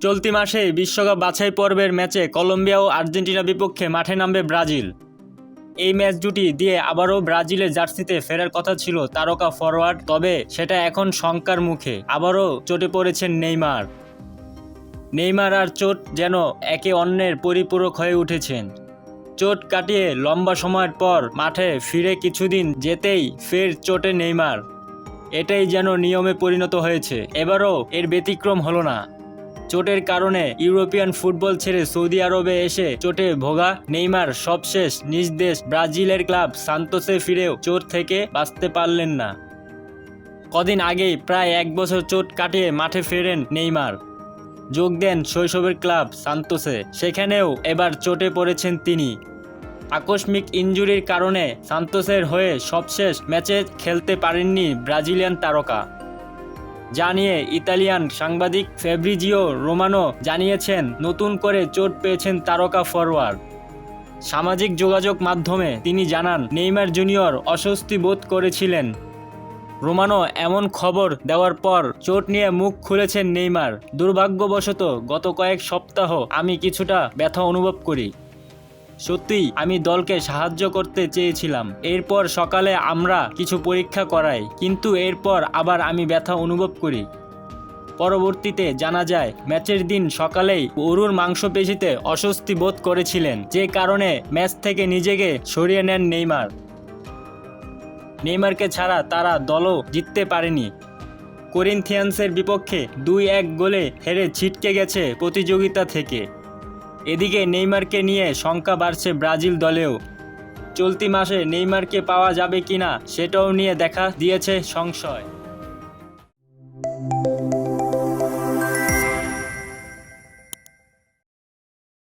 চলতি মাসে বিশ্বকাপ বাছাই পর্বের ম্যাচে কলম্বিয়া ও আর্জেন্টিনা বিপক্ষে মাঠে নামবে ব্রাজিল। এই ম্যাচ দুটি দিয়ে আবারও ব্রাজিলের জার্সিতে ফেরার কথা ছিল তারকা ফরওয়ার্ড তবে সেটা এখন শঙ্কার মুখে। আবারও চটে পড়েছেন নেইমার। নেইমার আর চোট যেন একে অন্যের পরিপূরক হয়ে উঠেছেন। চোট কাটিয়ে লম্বা সময়ের পর মাঠে ফিরে কিছুদিন যেতেই ফের চোটে নেইমার। এটাই যেন নিয়মে পরিণত হয়েছে। এবারও এর ব্যতিক্রম হলো না। চোটের কারণে ইউরোপিয়ান ফুটবল ছেড়ে সৌদি আরবে এসে চোটে ভোগা নেইমার সবশেষ নিজ দেশ ব্রাজিলের ক্লাব সান্তোসে ফিরেও চোট থেকে বাঁচতে পারলেন না। কদিন আগেই প্রায় এক বছর চোট কাটিয়ে মাঠে ফেরেন নেইমার। যোগ দেন শৈশবের ক্লাব সান্তোসে। সেখানেও এবার চোটে পড়েছেন তিনি। আকস্মিক ইনজুরির কারণে সান্তোসের হয়ে সবশেষ ম্যাচে খেলতে পারেননি ব্রাজিলিয়ান তারকা। যা নিয়ে ইতালিয়ান সাংবাদিক ফেব্রিজিও রোমানো জানিয়েছেন, নতুন করে চোট পেয়েছেন তারকা ফরওয়ার্ড সামাজিক যোগাযোগ মাধ্যমে তিনি জানান, নেইমার জুনিয়র অস্বস্তি বোধ করেছিলেন। রোমানো এমন খবর দেওয়ার পর চোট নিয়ে মুখ খুলেছেন নেইমার। দুর্ভাগ্যবশত গত কয়েক সপ্তাহ আমি কিছুটা ব্যথা অনুভব করি। সত্যিই আমি দলকে সাহায্য করতে চেয়েছিলাম। এরপর সকালে আমরা কিছু পরীক্ষা করাই, কিন্তু এরপর আবার আমি ব্যথা অনুভব করি। পরবর্তীতে জানা যায়, ম্যাচের দিন সকালেই অরুর মাংসপেশিতে অস্বস্তি বোধ করেছিলেন, যে কারণে ম্যাচ থেকে নিজেকে সরিয়ে নেন নেইমার। নেইমারকে ছাড়া তারা দলও জিততে পারেনি। করিন্থিয়ান্সের বিপক্ষে দুই এক গোলে হেরে ছিটকে গেছে প্রতিযোগিতা থেকে। এদিকে নেইমারকে নিয়ে শঙ্কা বাড়ছে ব্রাজিল দলেও। চলতি মাসে নেইমারকে পাওয়া যাবে কিনা সেটাও নিয়ে দেখা দিয়েছে সংশয়।